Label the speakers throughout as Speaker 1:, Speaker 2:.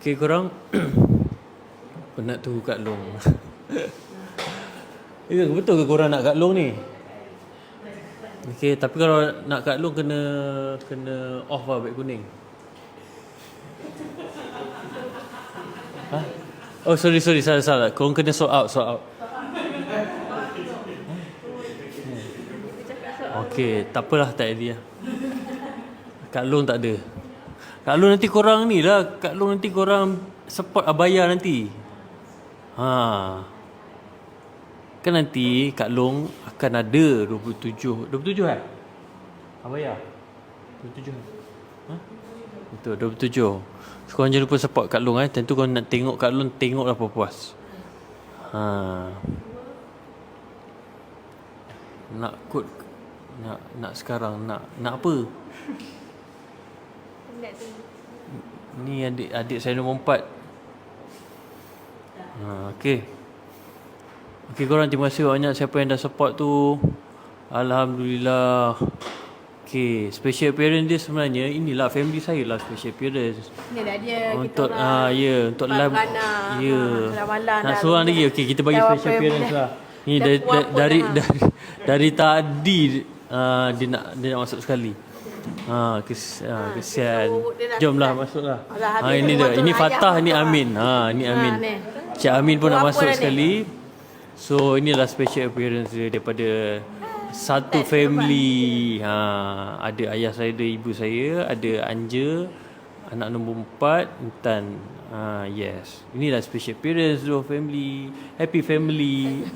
Speaker 1: Okay korang Penat tu Kak Long. Ya betul ke korang nak Kak Long ni? Okay tapi kalau nak Kak Long kena Kena off lah beg kuning? Oh sorry sorry salah salah. Korang kena sort out sort out. Okay tak apalah tak ada Kak Long tak ada Kak Long nanti korang ni lah Kak Long nanti korang support Abaya nanti. Ha. Kan nanti Kak Long akan ada 27 27 eh? Abaya 27 Ha? Betul 27 so, Korang jangan lupa support Kak Long eh. Tentu korang nak tengok Kak Long Tengoklah puas-puas. Ha. Nak kod Nak nak sekarang Nak nak apa. Ni adik adik saya nombor empat. Ha, okey. Okey korang terima kasih banyak siapa yang dah support tu. Alhamdulillah. Okey, special appearance dia sebenarnya inilah family saya lah special appearance.
Speaker 2: Ni dah dia
Speaker 1: Untuk ah ya, untuk live. Ya.
Speaker 2: Ha, malam
Speaker 1: Nak seorang lagi. Okey, kita bagi special appearance lah. Ni dari
Speaker 2: puas pun
Speaker 1: dari dari dari tadi uh, dia nak dia nak masuk sekali. Ha, kes, ha, kesian. Jomlah masuklah. Ha ini dia. Ini Fatah,
Speaker 2: masuk,
Speaker 1: Amin. Ha, ini
Speaker 2: Ha,
Speaker 1: Amin.
Speaker 2: ni.
Speaker 1: Cik Amin pun nak masuk
Speaker 2: ni?
Speaker 1: sekali. So inilah special appearance dia daripada satu family. Ha, ada ayah saya, ada ibu saya, ada Anja, anak nombor empat, Intan. Ha, yes. Inilah special appearance dua family. Happy family.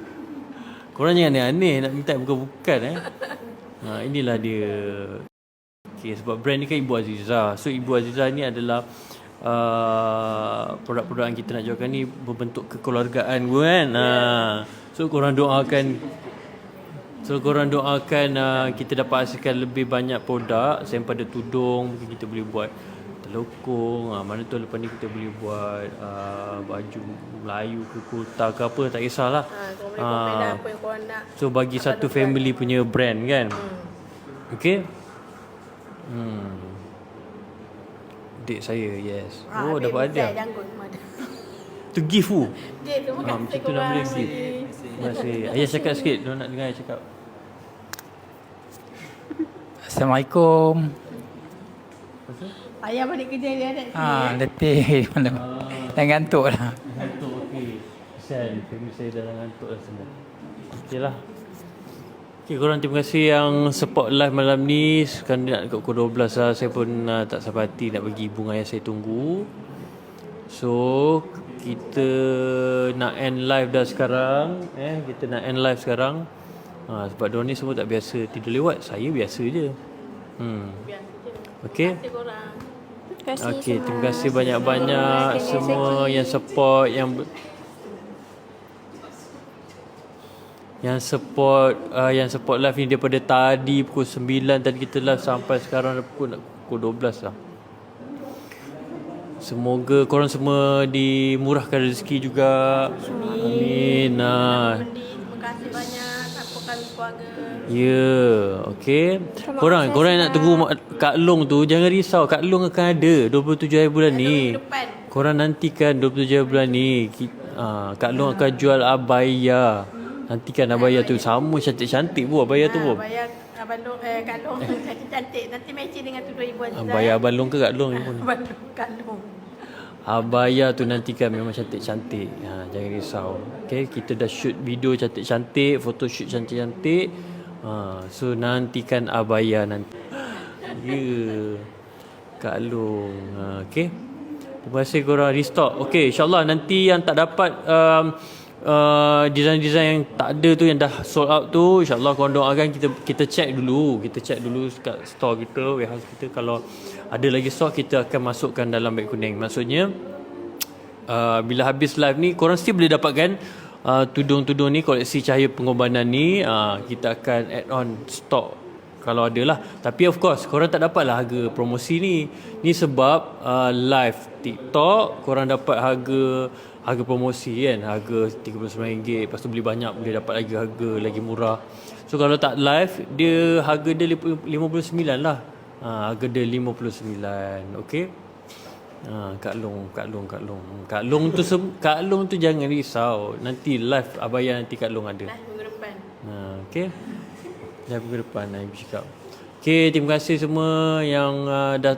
Speaker 1: Korang jangan aneh-aneh nak minta bukan-bukan eh. Ha, inilah dia. Okay, sebab brand ni kan Ibu Aziza. So Ibu Aziza ni adalah uh, produk-produk yang kita nak jualkan ni berbentuk kekeluargaan pun kan. Uh, so korang doakan So korang doakan uh, kita dapat hasilkan lebih banyak produk selain pada tudung mungkin kita boleh buat telokong uh, mana tu lepas ni kita boleh buat uh, baju Melayu ke kurta ke apa tak kisahlah.
Speaker 2: Ha, lah apa yang korang nak.
Speaker 1: So bagi satu family punya brand kan. Hmm. Okay. Hmm. Dek saya, yes.
Speaker 2: Ha,
Speaker 1: oh, dapat hadiah.
Speaker 2: janggut ada.
Speaker 1: Tu gift tu.
Speaker 2: Dia terima
Speaker 1: Ha,
Speaker 2: kasih
Speaker 1: macam tu boleh
Speaker 2: korang.
Speaker 1: gift. Terima kasih. Ayah cakap sikit. Dia nak dengar ayah cakap.
Speaker 3: Assalamualaikum.
Speaker 2: Ayah balik kerja dia ada.
Speaker 3: Ha, letih malam. Dah ngantuk lah.
Speaker 1: Ngantuk, okey. Kesian, saya dah ngantuk dah semua. Okey lah. Okay, korang terima kasih yang support live malam ni. Sekarang dia nak dekat pukul 12 lah. Saya pun uh, tak sabar hati nak bagi bunga yang saya tunggu. So, kita nak end live dah sekarang. Eh, kita nak end live sekarang. Ha, sebab diorang ni semua tak biasa tidur lewat. Saya biasa je. Hmm. Okay.
Speaker 2: Terima kasih korang.
Speaker 1: Okey, terima kasih banyak-banyak semua yang support yang yang support uh, yang support live ni daripada tadi pukul 9 tadi kita live sampai sekarang dah pukul nak pukul 12 lah. Semoga korang semua dimurahkan rezeki juga. Amin. Nah.
Speaker 2: Mendi, terima kasih banyak sampaikan keluarga.
Speaker 1: Ya, okey. Korang, korang yang nak tunggu Kak Long tu jangan risau. Kak Long akan ada 27 hari bulan ni.
Speaker 2: Depan.
Speaker 1: Korang nantikan 27 hari bulan ni. Ah, Kak Long akan jual abaya. Nantikan abaya tu sama cantik-cantik bu abaya tu bu.
Speaker 2: Bayar Abang Long, eh, Kak Long cantik-cantik. Nanti matching dengan tudung Ibu Aziza.
Speaker 1: Abaya abang Long ke Kak Long pun.
Speaker 2: Abang Long, Kak Long.
Speaker 1: Abaya tu nantikan memang cantik-cantik. Ha, jangan risau. Okay, kita dah shoot video cantik-cantik, foto shoot cantik-cantik. Ha, so nantikan abaya nanti. Ya. Yeah. Kak Long. Ha, okay. Terima kasih korang restock. Okay, insyaAllah nanti yang tak dapat um, uh, design-design yang tak ada tu yang dah sold out tu insyaallah korang doakan kita kita check dulu. Kita check dulu kat store kita warehouse kita. Kalau ada lagi stok kita akan masukkan dalam beg kuning. Maksudnya uh, bila habis live ni korang still boleh dapatkan uh, tudung-tudung ni koleksi cahaya pengorbanan ni. Uh, kita akan add on stock kalau ada lah. Tapi of course korang tak dapat lah harga promosi ni. Ni sebab uh, live TikTok korang dapat harga harga promosi kan harga RM39 lepas tu beli banyak boleh dapat lagi harga lagi murah so kalau tak live dia harga dia RM59 lah ha, harga dia RM59 okay Ha, Kak Long, Kak Long, Kak Long. Kak Long tu sem- Kak Long tu jangan risau. Nanti live abaya nanti Kak Long ada.
Speaker 2: Dah minggu depan.
Speaker 1: Ha, okey. Dah minggu depan cakap. Okey, terima kasih semua yang uh, dah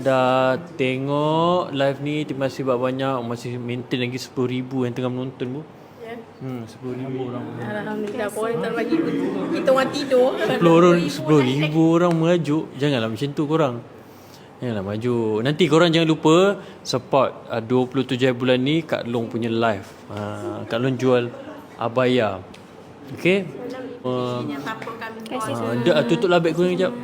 Speaker 1: dah tengok live ni. Terima kasih banyak-banyak. Masih maintain lagi 10,000 yang tengah menonton bu.
Speaker 2: Ya.
Speaker 1: Hmm, 10,000 orang.
Speaker 2: Alhamdulillah. Korang tak bagi kita orang tidur.
Speaker 1: 10 orang 10,000 orang merajuk. Janganlah macam tu korang. Janganlah maju. Nanti korang jangan lupa support uh, 27 bulan ni Kak Long punya live. Uh, Kak Long jual abaya. Okey? Uh, uh, dah tutuplah beg korang kejap.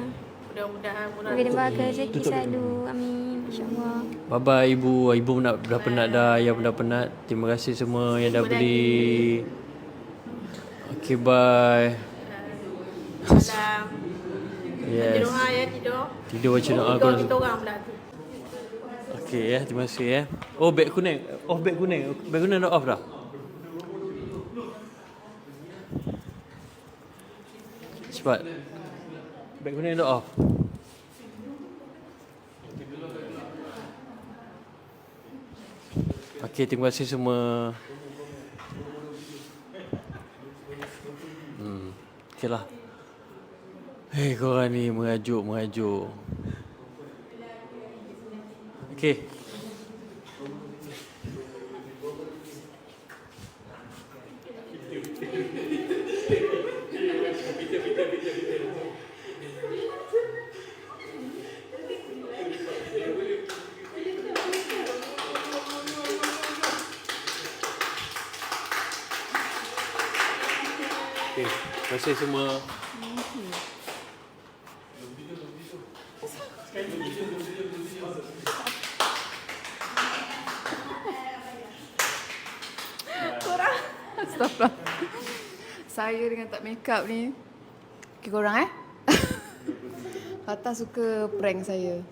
Speaker 4: Bahagia rezeki selalu. Amin. InsyaAllah.
Speaker 1: Bye bye ibu. Ibu nak dah penat dah. Ayah pun dah penat. Terima kasih semua yang dah beli. Okay bye.
Speaker 2: Salam.
Speaker 1: Yes.
Speaker 2: Tidur ha ya tidur.
Speaker 1: Tidur
Speaker 2: kita orang pula tu.
Speaker 1: Okay ya. Terima kasih ya. Oh beg kuning. Off beg kuning. Beg kuning dah off dah. Cepat. Beg kuning dah off. Okey, terima kasih semua. Hmm. Okeylah. Hei, korang ni mengajuk, mengajuk. Okey. Okey, terima kasih semua.
Speaker 5: Astagfirullah. Saya dengan tak make up ni. Okay, korang eh? Fatah suka prank saya.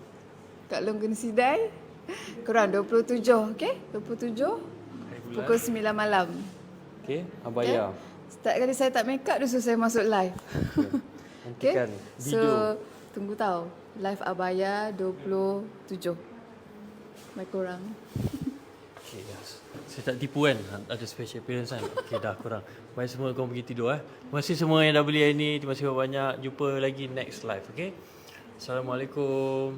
Speaker 5: Kak Long kena sidai. Korang 27, okay? 27. Pukul 9 malam.
Speaker 1: Okey, abaya.
Speaker 5: Setiap kali saya tak make up, dia suruh saya masuk live. Okay?
Speaker 1: Nantikan
Speaker 5: So,
Speaker 1: video.
Speaker 5: tunggu tahu. Live Abaya 27. Baik korang.
Speaker 1: Okay, yes. Saya tak tipu kan Ada special appearance kan Okay dah kurang Baik semua korang pergi tidur eh Terima kasih semua yang dah beli hari ni Terima kasih banyak Jumpa lagi next live Okay Assalamualaikum